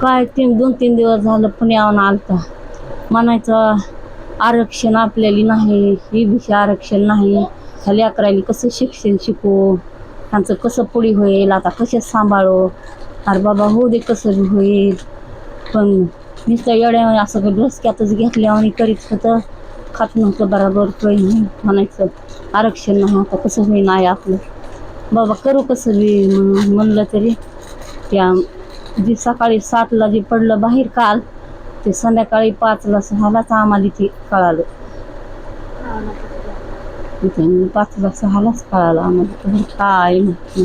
काय तीन दोन तीन दिवस झालं पुण्याहून आलता. म्हणायचं आरक्षण आपल्याला नाही ही विषय आरक्षण नाही. खाली अकरावी कसं शिक्षण शिकू? त्यांचं कसं पुढे होईल? आता कसे सांभाळू? अरे बाबा होऊ दे कसं होईल. पण नुसतं येड्या असं डोसक्यातच घेतल्या आणि करीत होतं. खात नव्हतं बरोबर काही म्हणायचं. आरक्षण नव्हतं कसं होईन आहे आपलं. बाबा करू कसं बी म्हणलं तरी. त्या जे सकाळी सातला जे पडलं बाहेर काल ते संध्याकाळी पाचला सहालाच आम्हाला ते कळालं. पाचला सहालाच कळालं आम्हाला. काय? माहिती.